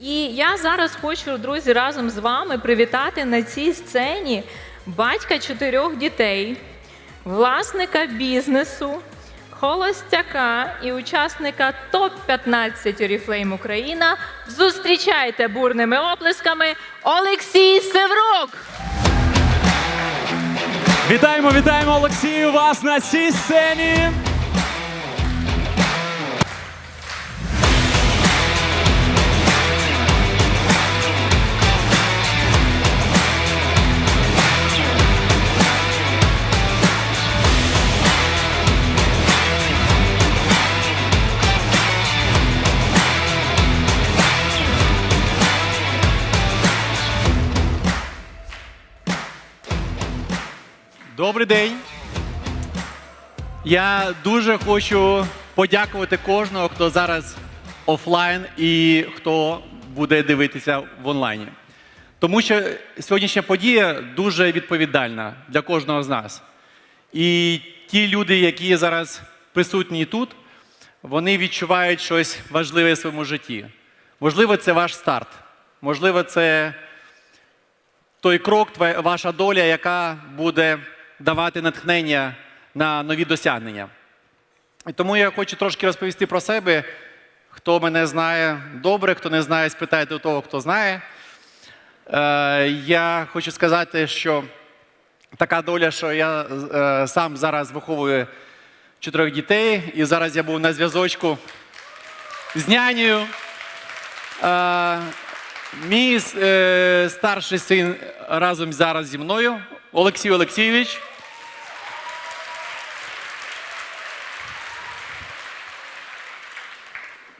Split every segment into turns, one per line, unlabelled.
І я зараз хочу, друзі, разом з вами привітати на цій сцені батька чотирьох дітей, власника бізнесу, холостяка і учасника топ-15 Oriflame Україна. Зустрічайте бурними оплесками Олексій Севрук!
Вітаємо, вітаємо Олексію вас на цій сцені.
Добрий день. Я дуже хочу подякувати кожного, хто зараз офлайн і хто буде дивитися в онлайні. Тому що сьогоднішня подія дуже відповідальна для кожного з нас. І ті люди, які зараз присутні тут, вони відчувають щось важливе в своєму житті. Можливо, це ваш старт. Можливо, це той крок, ваша доля, яка буде давати натхнення на нові досягнення. І тому я хочу трошки розповісти про себе. Хто мене знає добре, хто не знає, спитайте у того, хто знає. Е, я хочу сказати, що така доля, що я е, сам зараз виховую чотирьох дітей, і зараз я був на зв'язочку з нянею. Е, Мій е, старший син разом зараз зі мною, Олексій Олексійович.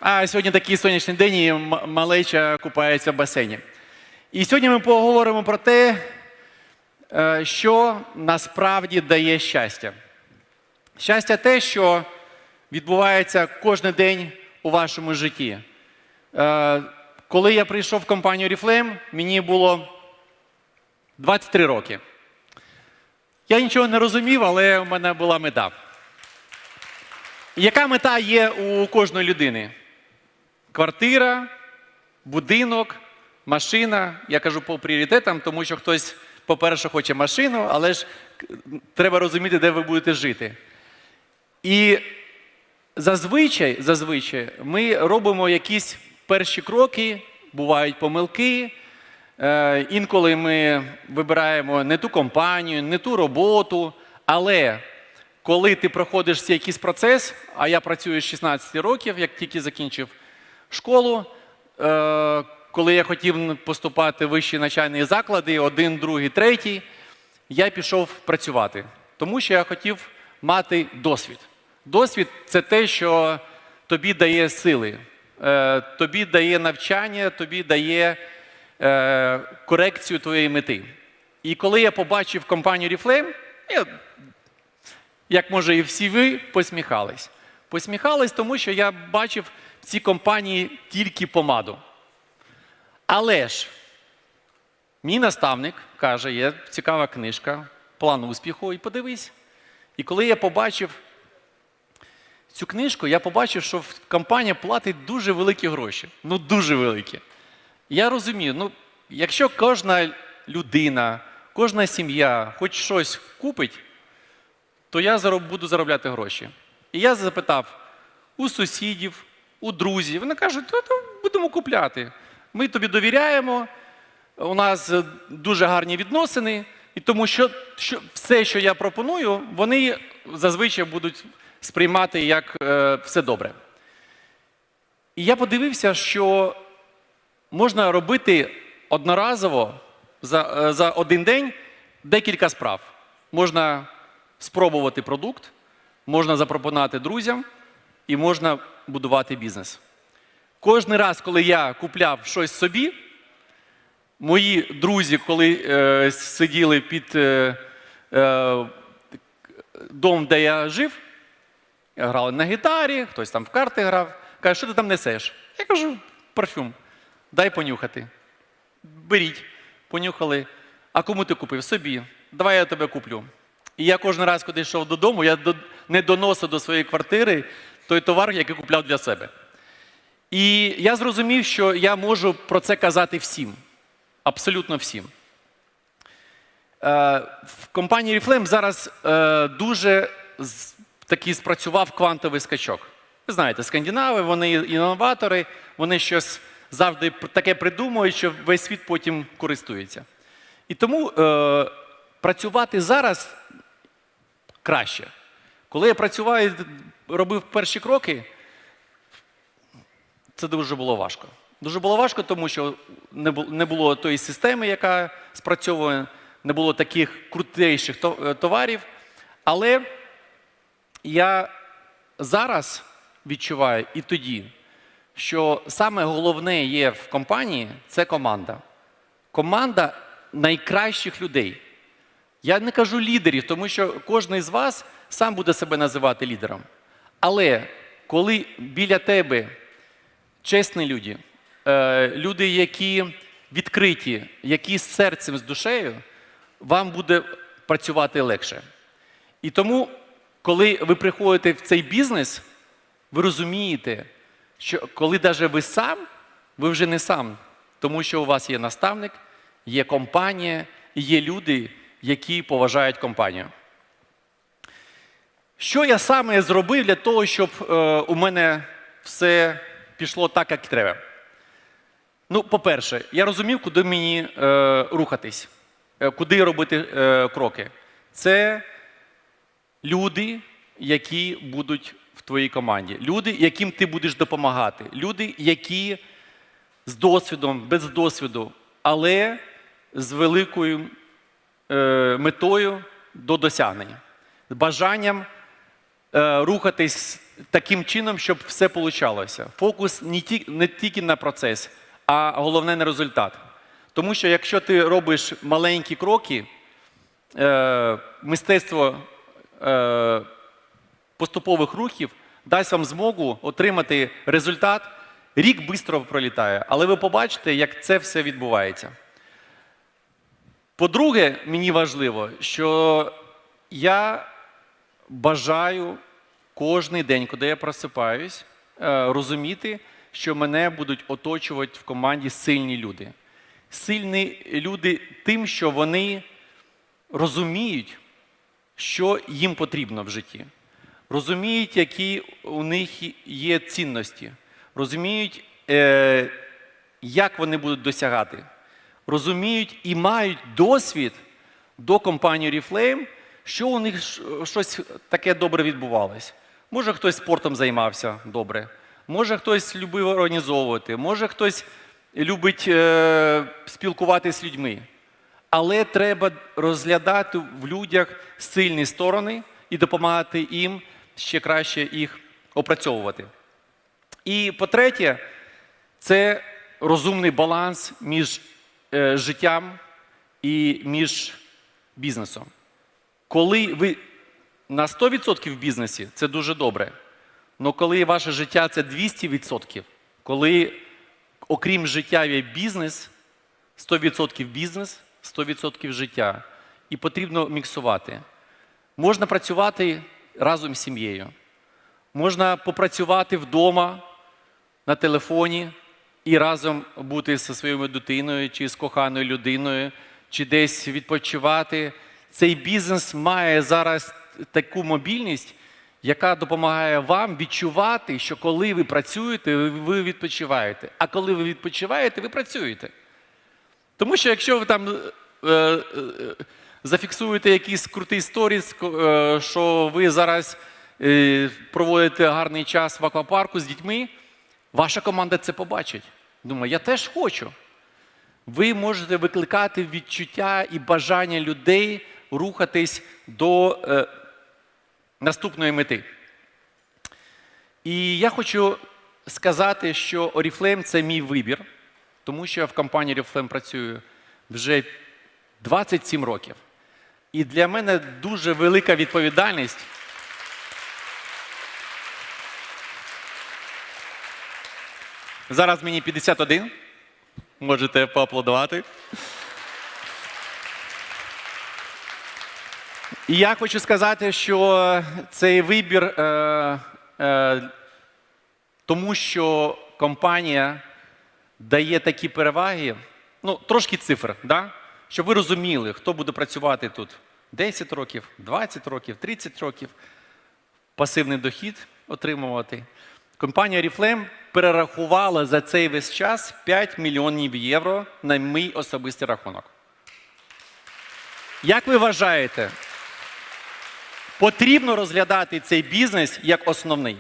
А сьогодні такий сонячний день, і малеча купається в басейні. І сьогодні ми поговоримо про те, е, що насправді дає щастя. Щастя те, що відбувається кожен день у вашому житті. Е, Коли я прийшов в компанію Oriflame, мені було 23 роки. Я нічого не розумів, але у мене була мета. Яка мета є у кожної людини? Квартира, будинок, машина. Я кажу по пріоритетам, тому що хтось, по-перше, хоче машину, але ж треба розуміти, де ви будете жити. І зазвичай, зазвичай ми робимо якісь перші кроки, бувають помилки. Е, інколи ми вибираємо не ту компанію, не ту роботу. Але коли ти проходиш якийсь процес, а я працюю з 16 років, як тільки закінчив школу, е, коли я хотів поступати в вищі навчальні заклади, один, другий, третій, я пішов працювати, тому що я хотів мати досвід. Досвід це те, що тобі дає сили, е, тобі дає навчання, тобі дає е, корекцію твоєї мети. І коли я побачив компанію Reflame, я, як може і всі ви, посміхались. Посміхались, тому що я бачив в цій компанії тільки помаду. Але ж Мій наставник каже, є цікава книжка, план успіху, і подивись. І коли я побачив цю книжку, я побачив, що компанія платить дуже великі гроші. Ну, дуже великі. Я розумію, ну, якщо кожна людина, кожна сім'я хоч щось купить, то я буду заробляти гроші. І я запитав у сусідів, у друзів. Вони кажуть, то, будемо купляти. Ми тобі довіряємо, у нас дуже гарні відносини, і тому що, що все, що я пропоную, вони зазвичай будуть сприймати як е, все добре. І я подивився, що можна робити одноразово за, е, за один день декілька справ. Можна спробувати продукт, можна запропонувати друзям і можна будувати бізнес. Кожен раз, коли я купляв щось собі, мої друзі, коли е, сиділи під е, е, домом, де я жив, грали на гітарі, хтось там в карти грав, каже, що ти там несеш? Я кажу, парфюм, дай понюхати. Беріть, понюхали. А кому ти купив? Собі. Давай я тебе куплю. І я кожен раз, коли йшов додому, я не доносив до своєї квартири той товар, який купляв для себе. І я зрозумів, що я можу про це казати всім, абсолютно всім. Е, В компанії Reflame зараз е, дуже такий спрацював квантовий скачок. Ви знаєте, скандинави, вони інноватори, вони щось завжди таке придумують, що весь світ потім користується. І тому е, працювати зараз краще. Коли я працював робив перші кроки, це дуже було важко. Дуже було важко, тому що не було тої системи, яка спрацьовує, не було таких крутейших е, товарів. Але я зараз відчуваю і тоді, що саме головне є в компанії це команда. Команда найкращих людей. Я не кажу лідерів, тому що кожен із вас сам буде себе називати лідером. Але коли біля тебе чесні люди, е, люди, які відкриті, які з серцем, з душею, вам буде працювати легше. І тому, коли ви приходите в цей бізнес, ви розумієте, що коли навіть ви сам, ви вже не сам, тому що у вас є наставник, є компанія і є люди, які поважають компанію. Що я саме зробив для того, щоб е, у мене все пішло так, як треба? Ну, по-перше, я розумів, куди мені е, рухатись, е, куди робити е, кроки. Це люди, які будуть в твоїй команді, люди, яким ти будеш допомагати, люди, які з досвідом, без досвіду, але з великою е, метою до досягнення, з бажанням е, рухатись таким чином, щоб все вийшло. Фокус не, ті, не тільки на процес, а головне на результат. Тому що якщо ти робиш маленькі кроки, е, мистецтво е, поступових рухів дасть вам змогу отримати результат. Рік швидко пролітає, але ви побачите, як це все відбувається. По-друге, мені важливо, що я бажаю кожний день, коли я просипаюсь, е, розуміти, що мене будуть оточувати в команді сильні люди. Сильні люди тим, що вони розуміють, що їм потрібно в житті, розуміють, які у них є цінності, розуміють, е, як вони будуть досягати, розуміють і мають досвід до компанії Reflame, що у них щось таке добре відбувалось. Може, хтось спортом займався добре, може хтось любив організовувати, може хтось любить е, спілкуватися з людьми. Але треба розглядати в людях сильні сторони і допомагати їм ще краще їх опрацьовувати. І по-третє, це розумний баланс між е, життям і між бізнесом. Коли ви на 100% в бізнесі, це дуже добре. Але коли ваше життя це 200%, коли окрім життя є бізнес, 100% бізнес, 100% життя. І потрібно міксувати. Можна працювати разом з сім'єю. Можна попрацювати вдома на телефоні і разом бути зі своєю дитиною чи з коханою людиною, чи десь відпочивати. Цей бізнес має зараз таку мобільність, яка допомагає вам відчувати, що коли ви працюєте, ви відпочиваєте. А коли ви відпочиваєте, ви працюєте. Тому що якщо ви там е, е, зафіксуєте якийсь крутий сторіс, е, що ви зараз е, проводите гарний час в аквапарку з дітьми, ваша команда це побачить. Думає, я теж хочу. Ви можете викликати відчуття і бажання людей рухатись до е, наступної мети. І я хочу сказати, що Oriflame – це мій вибір, тому що я в компанії Oriflame працюю вже 27 років. І для мене дуже велика відповідальність. Зараз мені 51. Можете поаплодувати. І я хочу сказати, що цей вибір, е, е, тому що компанія дає такі переваги, ну, трошки цифр, да? Щоб ви розуміли, хто буде працювати тут 10 років, 20 років, 30 років, пасивний дохід отримувати. Компанія Oriflame перерахувала за цей весь час 5 мільйонів євро на мій особистий рахунок. Як ви вважаєте, потрібно розглядати цей бізнес як основний?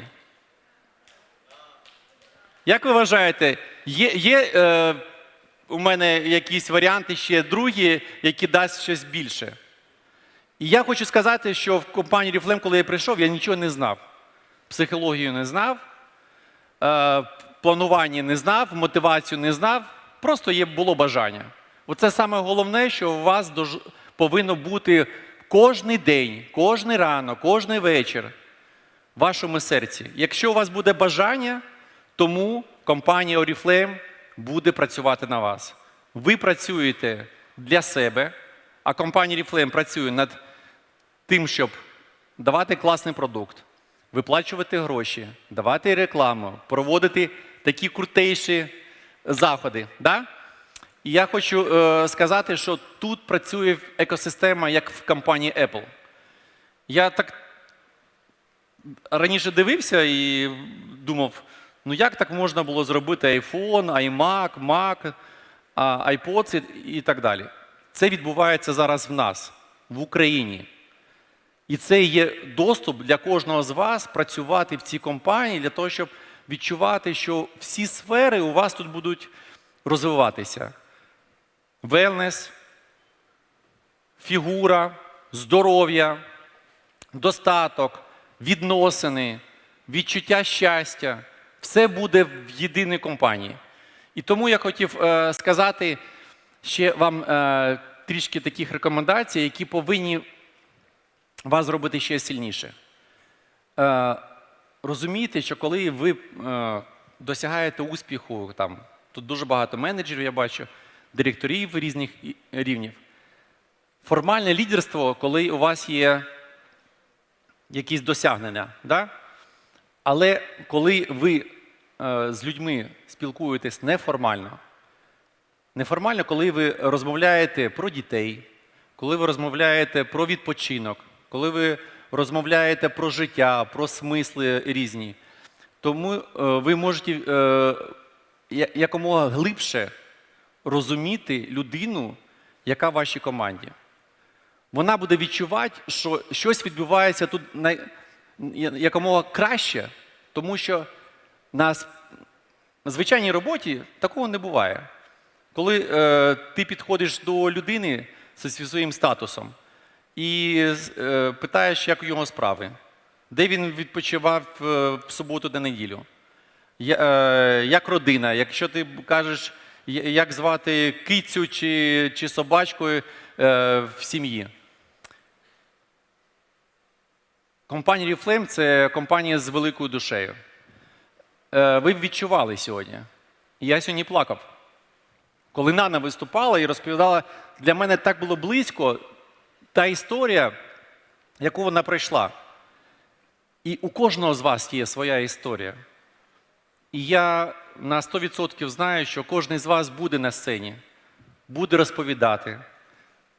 Як ви вважаєте, є, є е, у мене якісь варіанти ще другі, які дасть щось більше? І я хочу сказати, що в компанії Reflame, коли я прийшов, я нічого не знав. Психологію не знав, е, планування не знав, мотивацію не знав. Просто є, було бажання. Оце саме головне, що у вас повинно бути кожний день, кожний ранок, кожний вечір в вашому серці. Якщо у вас буде бажання, тому компанія Oriflame буде працювати на вас. Ви працюєте для себе, а компанія Oriflame працює над тим, щоб давати класний продукт, виплачувати гроші, давати рекламу, проводити такі крутейші заходи. Да? І я хочу е, сказати, що тут працює екосистема, як в компанії Apple. Я так раніше дивився і думав, ну як так можна було зробити iPhone, iMac, Mac, а, iPod і- і так далі. Це відбувається зараз в нас, в Україні. І це є доступ для кожного з вас працювати в цій компанії для того, щоб відчувати, що всі сфери у вас тут будуть розвиватися. Велнес, фігура, здоров'я, достаток, відносини, відчуття щастя все буде в єдиній компанії. І тому я хотів е, сказати ще вам е, трішки таких рекомендацій, які повинні вас зробити ще сильніше. Е, розумійте, що коли ви е, досягаєте успіху, там, тут дуже багато менеджерів, я бачу, директорів різних рівнів. Формальне лідерство, коли у вас є якісь досягнення. Да? Але коли ви е, з людьми спілкуєтесь неформально, неформально, коли ви розмовляєте про дітей, коли ви розмовляєте про відпочинок, коли ви розмовляєте про життя, про смисли різні, тому е, ви можете е, якомога глибше розуміти людину, яка в вашій команді. Вона буде відчувати, що щось відбувається тут якомога краще, тому що на звичайній роботі такого не буває. Коли е, ти підходиш до людини зі своїм статусом і е, питаєш, як у його справи, де він відпочивав е, в суботу та неділю, Я- е, як родина, якщо ти кажеш, як звати кицю чи, чи собачку е, в сім'ї. Компанія Reflame – це компанія з великою душею. Е, Ви відчували сьогодні. Я сьогодні плакав. Коли Нана виступала і розповідала, для мене так було близько та історія, яку вона пройшла. І у кожного з вас є своя історія. І я на 100% знаю, що кожен з вас буде на сцені, буде розповідати,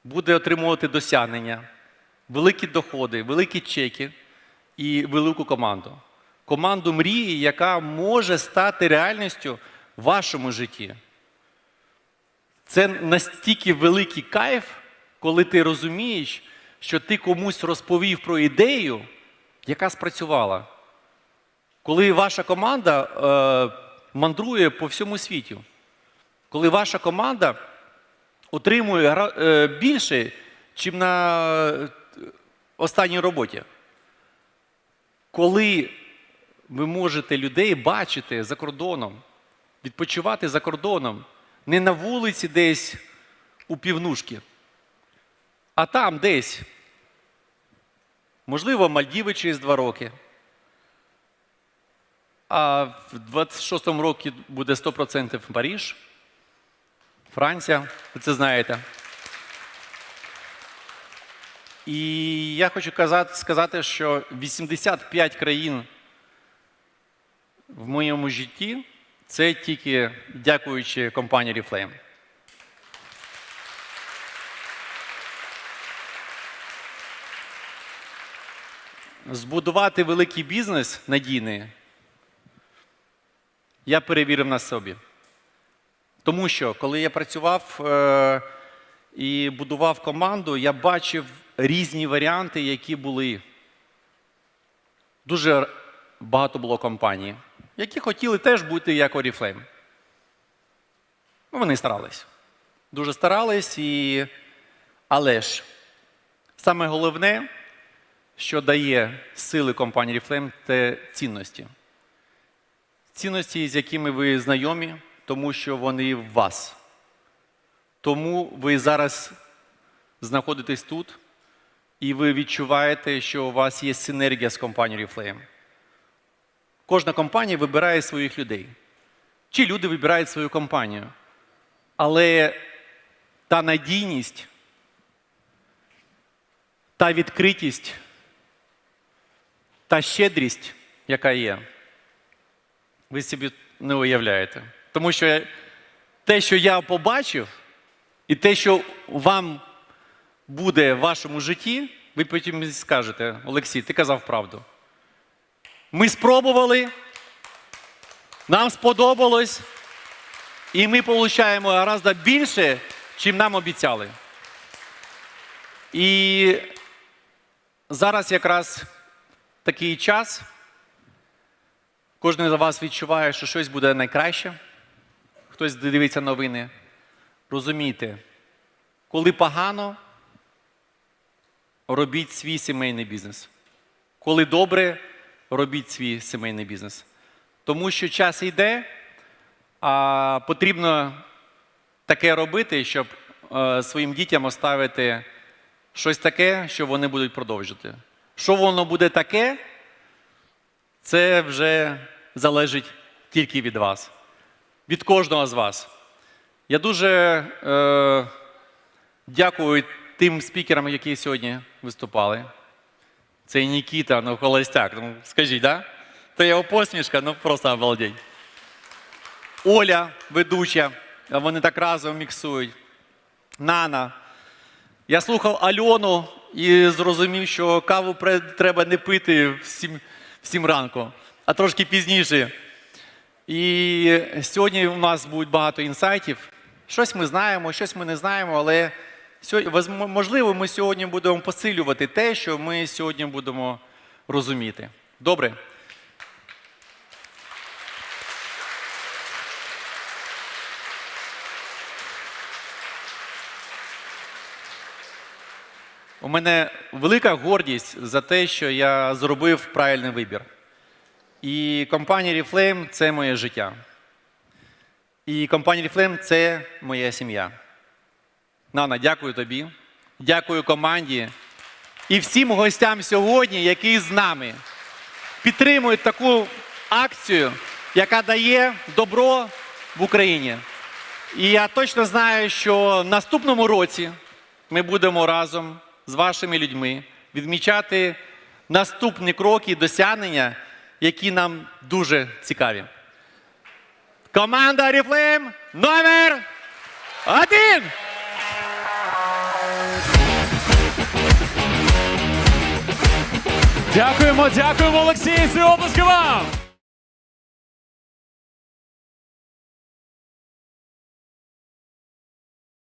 буде отримувати досягнення, великі доходи, великі чеки і велику команду. Команду мрії, яка може стати реальністю в вашому житті. Це настільки великий кайф, коли ти розумієш, що ти комусь розповів про ідею, яка спрацювала. Коли ваша команда е, мандрує по всьому світі, коли ваша команда отримує е, більше, ніж на останній роботі. Коли ви можете людей бачити за кордоном, відпочивати за кордоном, не на вулиці десь у півнушки, а там десь, можливо, Мальдіви через два роки. А в 26-му році буде 100% Паріж, Франція, ви це знаєте. І я хочу казати, сказати, що 85 країн в моєму житті Це тільки дякуючи компанії Reflame. Збудувати великий бізнес надійний я перевірив на собі. Тому що, коли я працював е, і будував команду, я бачив різні варіанти, які були. Дуже багато було компаній, які хотіли теж бути як Oriflame. Ну, вони старались. Дуже старались, і... але ж саме головне, що дає сили компанії Oriflame, це цінності. Цінності, з якими ви знайомі, тому що вони в вас. Тому ви зараз знаходитесь тут, і ви відчуваєте, що у вас є синергія з компанією Reflame. Кожна компанія вибирає своїх людей. Чи люди вибирають свою компанію. Але та надійність, та відкритість, та щедрість, яка є, ви собі не уявляєте. Тому що те, що я побачив, і те, що вам буде в вашому житті, ви потім скажете, Олексій, ти казав правду. Ми спробували, нам сподобалось, і ми отримуємо гораздо більше, чим нам обіцяли. І зараз якраз такий час. Кожен з вас відчуває, що щось буде найкраще. Хтось дивиться новини. Розумійте, коли погано, робіть свій сімейний бізнес. Коли добре, робіть свій сімейний бізнес. Тому що час йде, а потрібно таке робити, щоб е, своїм дітям оставити щось таке, що вони будуть продовжувати. Що воно буде таке, це вже залежить тільки від вас, від кожного з вас. Я дуже е, дякую тим спікерам, які сьогодні виступали. Це Нікіта, ну холостяк. Ну, скажіть, да? То його посмішка, ну просто обалдеть. Оля, ведуча, вони так разом міксують. Нана. Я слухав Альону і зрозумів, що каву треба не пити в сім, в сім ранку, а трошки пізніше. І сьогодні у нас буде багато інсайтів. Щось ми знаємо, щось ми не знаємо, але можливо, ми сьогодні будемо посилювати те, що ми сьогодні будемо розуміти. Добре? У мене велика гордість за те, що я зробив правильний вибір. І компанія Reflame – це моє життя. І компанія Reflame – це моя сім'я. Нана, дякую тобі. Дякую команді і всім гостям сьогодні, які з нами підтримують таку акцію, яка дає добро в Україні. І я точно знаю, що наступному році ми будемо разом з вашими людьми відмічати наступні кроки і досягнення, які нам дуже цікаві. Команда Oriflame номер один!
Дякуємо, дякуємо, Олексій, і обласки вам!